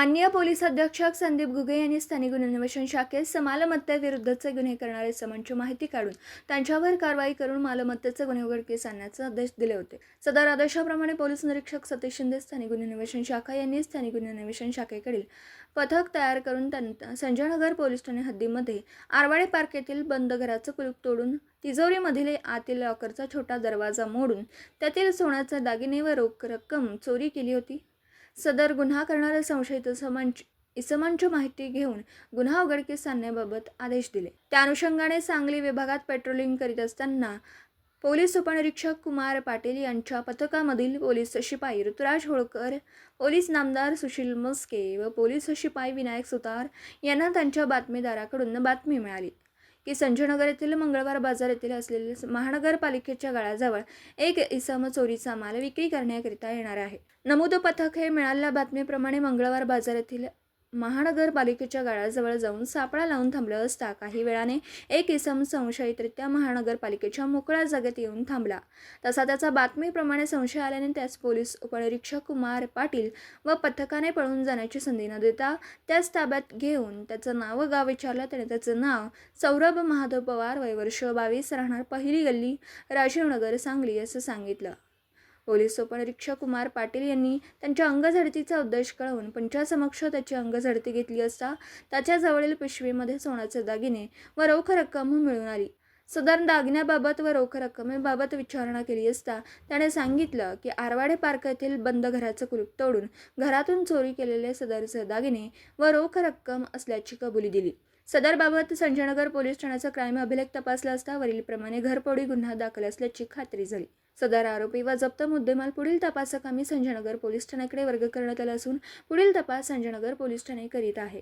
माननीय पोलीस अधीक्षक संदीप गुगे यांनी स्थानिक गुन्हे अन्वेषण शाखेत मालमत्तेविरुद्धचे गुन्हे करणारे समनची माहिती काढून त्यांच्यावर कारवाई करून मालमत्तेचे गुन्हे उघडकीस आणण्याचे आदेश दिले होते. सदर आदेशाप्रमाणे पोलीस निरीक्षक सतीश शिंदे स्थानिक गुन्हे अन्वेषण शाखा यांनी स्थानिक गुन्हे अन्वेषण शाखेकडील पथक तयार करून त्यांना संजयनगर पोलीस ठाणे हद्दीमध्ये आरवाडे पार्क येथील बंद घराचं कुलूप तोडून तिजोरीमधील आतील लॉकरचा छोटा दरवाजा मोडून त्यातील सोन्याचे दागिने व रोख रक्कम चोरी केली होती. सदर गुन्हा करणाऱ्या संशयित समंच इसमांची माहिती घेऊन गुन्हा उघडकीस आणण्याबाबत आदेश दिले. त्या अनुषंगाने सांगली विभागात पेट्रोलिंग करीत असताना पोलीस उपनिरीक्षक कुमार पाटील यांच्या पथकामधील पोलीस शिपाई ऋतुराज होळकर पोलीस नामदार सुशील मस्के व पोलीस शिपाई विनायक सुतार यांना त्यांच्या बातमीदाराकडून बातमी मिळाली. की संजयनगर येथील मंगळवार बाजार येथील असलेल्या महानगरपालिकेच्या गाळाजवळ एक इसम चोरीचा माल विक्री करण्याकरिता येणार आहे. नमूद पथक हे मिळालेल्या बातमीप्रमाणे मंगळवार बाजार येथील महानगरपालिकेच्या गाळाजवळ जाऊन सापळा लावून थांबलं असता काही वेळाने एक इसम संशयितरित्या महानगरपालिकेच्या मोकळ्या जागेत येऊन थांबला. तसा त्याचा बातमीप्रमाणे संशय आल्याने त्यास पोलीस उपनिरीक्षक कुमार पाटील व पथकाने पळून जाण्याची संधी न देता त्याच ताब्यात घेऊन त्याचं नाव गाव विचारलं. त्याने त्याचं नाव सौरभ महादेव पवार वय वर्ष बावीस राहणार पहिली गल्ली राजीवनगर सांगली असं सांगितलं. पोलीस उपनिरीक्षक कुमार पाटील यांनी त्यांच्या अंगझडतीचा उद्देश कळवून पंचासमक्ष त्याची अंगझडती घेतली असता त्याच्याजवळील पिशवीमध्ये सोन्याचे दागिने व रोख रक्कम मिळून आली. सदर दागिन्याबाबत व रोख रक्कमेबाबत विचारणा केली असता त्याने सांगितलं की आरवाडे पार्क येथील बंद घराचं कुलूप तोडून घरातून चोरी केलेले सदरचे दागिने व रोख रक्कम असल्याची कबुली दिली. सदरबाबत संजयनगर पोलीस ठाण्याचा क्राईम अभिलेख तपासला असता वरीलप्रमाणे घरपोडी गुन्हा दाखल असल्याची खात्री झाली. सदर आरोपी व जप्त मुद्देमाल पुढील तपासकामी संजयनगर पोलीस ठाण्याकडे वर्ग करण्यात आला असून पुढील तपास संजयनगर पोलीस ठाणे करीत आहे.